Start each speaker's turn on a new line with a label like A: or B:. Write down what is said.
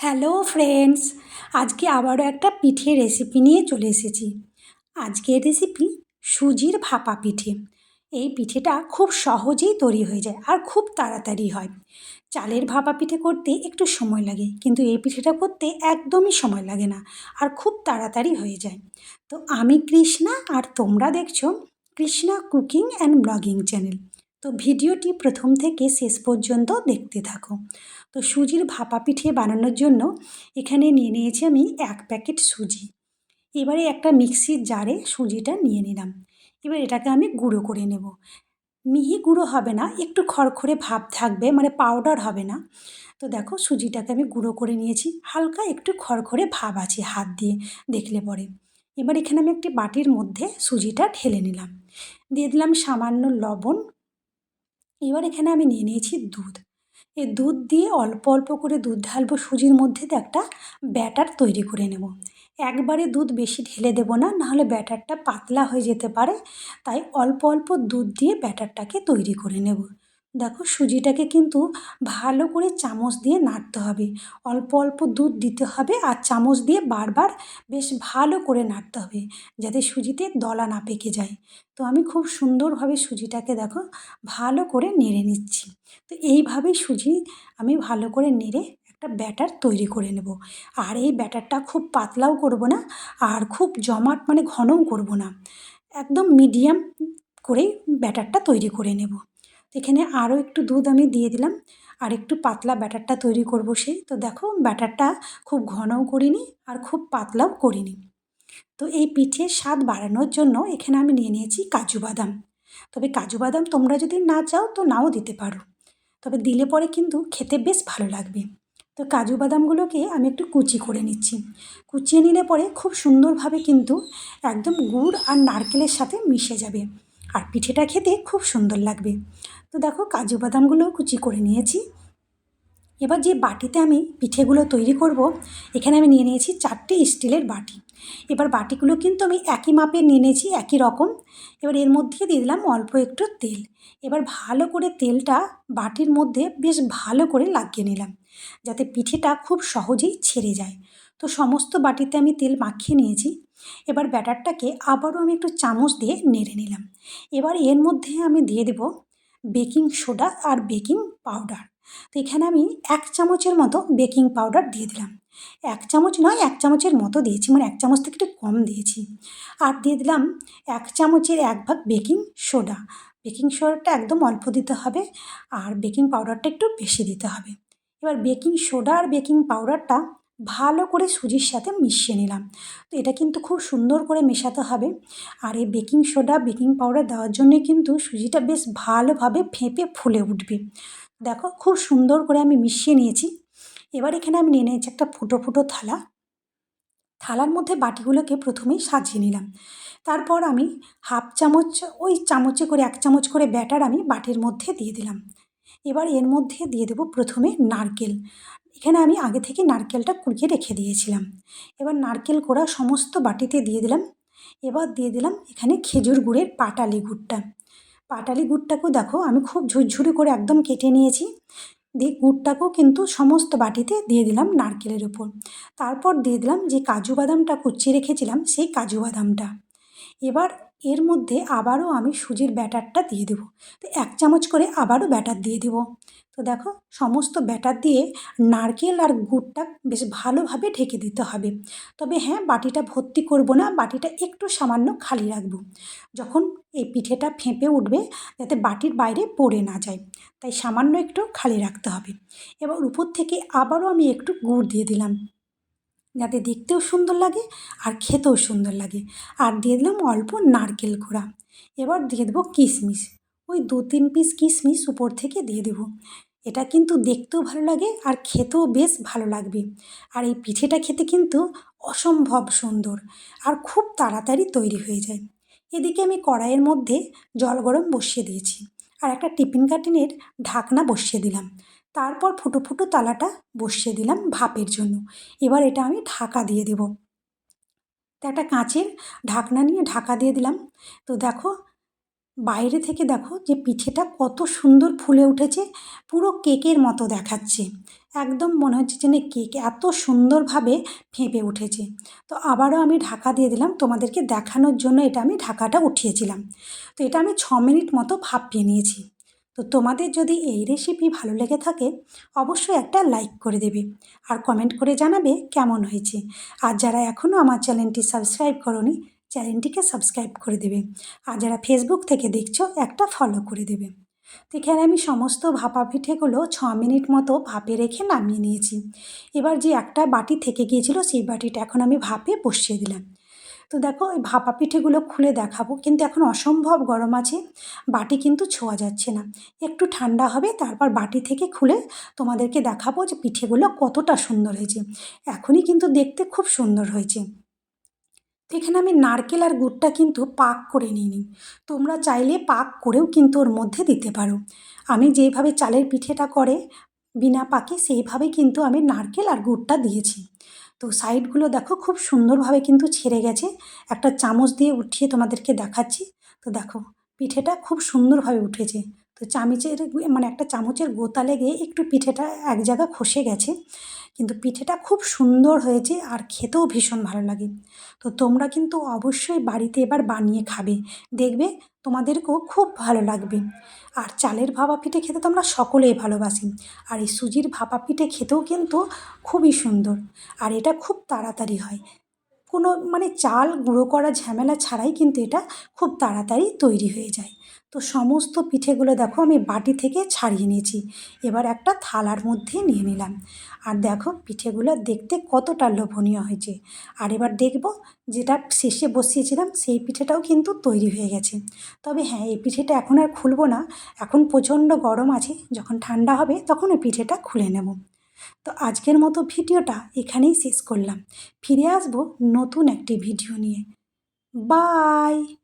A: Hello friends আজকে আবারও একটা পিঠে রেসিপি নিয়ে চলে এসেছি। আজকের রেসিপি সুজির ভাপা পিঠে। এই পিঠেটা খুব সহজেই তৈরি হয়ে যায় আর খুব তাড়াতাড়ি হয়। চালের ভাপা পিঠে করতে একটু সময় লাগে, কিন্তু এই পিঠেটা করতে একদমই সময় লাগে না আর খুব তাড়াতাড়ি হয়ে যায়। তো আমি কৃষ্ণা আর তোমরা দেখছ Krishna cooking and blogging channel. তো ভিডিওটি প্রথম থেকে শেষ পর্যন্ত দেখতে থাকো। তো সুজির ভাপা পিঠে বানানোর জন্য এখানে নিয়ে নিয়েছি আমি এক প্যাকেট সুজি। এবারে একটা মিক্সির জারে সুজিটা নিয়ে নিলাম। এবার এটাকে আমি গুঁড়ো করে নেব। মিহি গুঁড়ো হবে না, একটু খড়খড়ে ভাব থাকবে মানে পাউডার হবে না। তো দেখো সুজিটাকে আমি গুঁড়ো করে নিয়েছি। হালকা একটু খড়খড়ে ভাব আছে হাত দিয়ে, দেখলে পরে। এবার এখানে আমি একটি বাটির মধ্যে সুজিটা ঢেলে নিলাম। দিয়ে দিলাম সামান্য লবণ এবার এখানে আমি নিয়ে নিয়েছি দুধ। এ দুধ দিয়ে অল্প অল্প করে দুধ ঢালবো সুজির মধ্যে একটা ব্যাটার তৈরি করে নেব। একবারে দুধ বেশি ঢেলে দেবো না, নাহলে ব্যাটারটা পাতলা হয়ে যেতে পারে, তাই অল্প অল্প দুধ দিয়ে ব্যাটারটাকে তৈরি করে নেব। দেখো সুজিটাকে কিন্তু ভালো করে চামচ দিয়ে নাড়তে হবে। অল্প অল্প দুধ দিতে হবে আর চামচ দিয়ে বারবার বেশ ভালো করে নাড়তে হবে যাতে সুজিতে দলা না পেকে যায়। তো আমি খুব সুন্দরভাবে সুজিটাকে দেখো ভালো করে নেড়ে নিচ্ছি। তো এইভাবেই সুজি আমি ভালো করে নেড়ে একটা ব্যাটার তৈরি করে নেব। আর এই ব্যাটারটা খুব পাতলাও করব না আর খুব জমাট মানে ঘনও করব না। একদম মিডিয়াম করেই ব্যাটারটা তৈরি করে নেব। এখানে আরও একটু দুধ আমি দিয়ে দিলাম। আর একটু পাতলা ব্যাটারটা তৈরি করব সেই। তো দেখো, ব্যাটারটা খুব ঘনও করিনি আর খুব পাতলাও করিনি। তো এই পিঠের স্বাদ বাড়ানোর জন্য এখানে আমি নিয়ে নিয়েছি কাজু বাদাম। তবে কাজু বাদাম তোমরা যদি না চাও তো নাও দিতে পারো। তবে দিলে পরে কিন্তু খেতে বেশ ভালো লাগবে। তো কাজু বাদামগুলোকে আমি একটু কুচি করে নিচ্ছি। কুচিয়ে নিলে পরে খুব সুন্দরভাবে কিন্তু একদম গুড় আর নারকেলের সাথে মিশে যাবে। আর পিঠেটা খেতে খুব সুন্দর লাগবে। তো দেখো কাজু বাদামগুলো কুচি করে নিয়েছি। এবার যে বাটিতে আমি পিঠেগুলো তৈরি করব, এখানে আমি নিয়ে নিয়েছি চারটে স্টিলের বাটি। এবার বাটিগুলো কিন্তু আমি একই মাপের নিয়ে নিয়েছি, একই রকম। এবার এর মধ্যে দিয়ে দিলাম অল্প একটু তেল। এবার ভালো করে তেলটা বাটির মধ্যে বেশ ভালো করে লাগিয়ে নিলাম, যাতে পিঠেটা খুব সহজেই ছেড়ে যায়। তো সমস্ত বাটিতে আমি তেল মাখিয়ে নিয়েছি। এবার ব্যাটারটাকে আবারও আমি একটু চামচ দিয়ে নেড়ে নিলাম। এবার এর মধ্যে আমি দিয়ে দেব বেকিং সোডা আর বেকিং পাউডার। তো এখানে আমি এক চামচের মতো বেকিং পাউডার দিয়ে দিলাম। এক চামচ নয়, এক চামচের মতো দিয়েছি মানে এক চামচ থেকে একটু কম দিয়েছি। আর দিয়ে দিলাম এক চামচের এক ভাগ বেকিং সোডা। বেকিং সোডাটা একদম অল্প দিতে হবে আর বেকিং পাউডারটা একটু বেশি দিতে হবে। এবার বেকিং সোডা আর বেকিং পাউডারটা ভালো করে সুজির সাথে মিশিয়ে নিলাম। তো এটা কিন্তু খুব সুন্দর করে মেশাতে হবে। আর এই বেকিং সোডা, বেকিং পাউডার দেওয়ার জন্য কিন্তু সুজিটা বেশ ভালোভাবে ফেঁপে ফুলে উঠবে। দেখো খুব সুন্দর করে আমি মিশিয়ে নিয়েছি। এবার এখানে আমি নিয়ে নিয়েছি একটা ফুটো ফুটো থালা। থালার মধ্যে বাটিগুলোকে প্রথমেই সাজিয়ে নিলাম। তারপর আমি হাফ চামচ, ওই চামচে করে, এক চামচ করে ব্যাটার আমি বাটির মধ্যে দিয়ে দিলাম। এবার এর মধ্যে দিয়ে দেবো প্রথমে নারকেল। এখানে আমি আগে থেকে নারকেলটা কুড়িয়ে রেখে দিয়েছিলাম। এবার নারকেল কোড়া সমস্ত বাটিতে দিয়ে দিলাম। এবার দিয়ে দিলাম এখানে খেজুর গুড়ের পাটালি গুড়টা। পাটালি গুড়টাকেও দেখো, আমি খুব ঝুরঝুরি করে একদম কেটে নিয়েছি। দিয়ে গুড়টাকেও কিন্তু সমস্ত বাটিতে দিয়ে দিলাম নারকেলের উপর তারপর দিয়ে দিলাম যে কাজু বাদামটা কুচিয়ে রেখেছিলাম, সেই কাজু বাদামটা। এবার এর মধ্যে আবারও আমি সুজির ব্যাটারটা দিয়ে দেবো। তো এক চামচ করে আবারও ব্যাটার দিয়ে দেবো। তো দেখো, সমস্ত ব্যাটার দিয়ে নারকেল আর গুড়টা বেশ ভালোভাবে ঢেকে দিতে হবে। তবে হ্যাঁ বাটিটা ভর্তি করব না, বাটিটা একটু সামান্য খালি রাখব। যখন এই পিঠেটা ফেঁপে উঠবে, যাতে বাটির বাইরে পড়ে না যায়। তাই সামান্য একটু খালি রাখতে হবে। এবার উপর থেকে আবারও আমি একটু গুড় দিয়ে দিলাম। যাতে দেখতেও সুন্দর লাগে আর খেতেও সুন্দর লাগে। আর দিয়ে দিলাম অল্প নারকেল কোড়া এবার দিয়ে দেবো কিশমিশ। ওই দু তিন পিস কিশমিশ উপর থেকে দিয়ে দেবো। এটা কিন্তু দেখতেও ভালো লাগে আর খেতেও বেশ ভালো লাগবে। আর এই পিঠেটা খেতে কিন্তু অসম্ভব সুন্দর আর খুব তাড়াতাড়ি তৈরি হয়ে যায়। এদিকে আমি কড়াইয়ের মধ্যে জল গরম বসিয়ে দিয়েছি। আর একটা টিফিন কার্টিনের ঢাকনা বসিয়ে দিলাম। তারপর ফুটো ফুটো তালাটা বসিয়ে দিলাম ভাপের জন্য। এবার এটা আমি ঢাকা দিয়ে দেব। তো একটা কাঁচের ঢাকনা নিয়ে ঢাকা দিয়ে দিলাম। তো দেখো, বাইরে থেকে দেখো যে পিঠেটা কত সুন্দর ফুলে উঠেছে, পুরো কেকের মতো দেখাচ্ছে। একদম মনে হচ্ছে যেন কেক এত সুন্দরভাবে ফেঁপে উঠেছে। তো আবারও আমি ঢাকা দিয়ে দিলাম, তোমাদেরকে দেখানোর জন্য এটা আমি ঢাকাটা উঠিয়েছিলাম। তো এটা আমি ছ মিনিট মতো ভাপিয়ে নিয়েছি। তো তোমাদের যদি এই রেসিপি ভালো লেগে থাকে, অবশ্যই একটা লাইক করে দেবে। আর কমেন্ট করে জানাবে কেমন হয়েছে। আর যারা এখনও আমার চ্যানেলটি সাবস্ক্রাইব করনি, চ্যানেলটিকে সাবস্ক্রাইব করে দেবে। আর যারা ফেসবুক থেকে দেখছ, একটা ফলো করে দেবে। তো এখানে আমি সমস্ত ভাপা পিঠেগুলো ছ মিনিট মতো ভাপে রেখে নামিয়ে নিয়েছি। এবার যে একটা বাটি থেকে গিয়েছিল, সেই বাটিটা এখন আমি ভাপে বসিয়ে দিলাম। তো দেখো, ওই ভাপা পিঠেগুলো খুলে দেখাবো। কিন্তু এখন অসম্ভব গরম আছে, বাটি কিন্তু ছোঁয়া যাচ্ছে না। একটু ঠান্ডা হবে, তারপর বাটি থেকে খুলে তোমাদেরকে দেখাবো যে পিঠেগুলো কতটা সুন্দর হয়েছে। এখনই কিন্তু দেখতে খুব সুন্দর হয়েছে। এখানে আমি নারকেল আর গুড়টা কিন্তু পাক করে নিইনি তোমরা চাইলে পাক করেও কিন্তু ওর মধ্যে দিতে পারো। আমি যেইভাবে চালের পিঠেটা করে বিনা পাকে সেইভাবে কিন্তু আমি নারকেল আর গুড়টা দিয়েছি। তো সাইডগুলো দেখো খুব সুন্দরভাবে কিন্তু ছেড়ে গেছে। একটা চামচ দিয়ে উঠিয়ে তোমাদেরকে দেখাচ্ছি। তো দেখো, পিঠেটা খুব সুন্দরভাবে উঠেছে। তো চামচের মানে একটা চামচের গোতা লেগে একটু পিঠেটা এক জায়গা খসে গেছে। কিন্তু পিঠেটা খুব সুন্দর হয়েছে আর খেতেও ভীষণ ভালো লাগে। তো তোমরা কিন্তু অবশ্যই বাড়িতে এবার বানিয়ে খাবে। দেখবে তোমাদেরকেও খুব ভালো লাগবে। আর চালের ভাপা পিঠে খেতে তো আমরা সকলেই ভালোবাসি। আর এই সুজির ভাপা পিঠে খেতেও কিন্তু খুবই সুন্দর। আর এটা খুব তাড়াতাড়ি হয়। কোনো মানে চাল গুঁড়ো করা ঝামেলা ছাড়াই কিন্তু এটা খুব তাড়াতাড়ি তৈরি হয়ে যায়। তো সমস্ত পিঠেগুলো দেখো আমি বাটি থেকে ছাড়িয়ে নিয়েছি। এবার একটা থালার মধ্যে নিয়ে নিলাম। আর দেখো পিঠেগুলো দেখতে কতটা লোভনীয় হয়েছে। আর এবার দেখব যেটা শেষে বসিয়েছিলাম সেই পিঠেটাও কিন্তু তৈরি হয়ে গেছে। তবে হ্যাঁ এই পিঠেটা এখন আর খুলবো না। এখন প্রচণ্ড গরম আছে। যখন ঠান্ডা হবে তখন ওই পিঠেটা খুলে নেব। তো আজকের মতো ভিডিওটা এখানেই শেষ করলাম। ফিরে আসব নতুন একটি ভিডিও নিয়ে। বাই!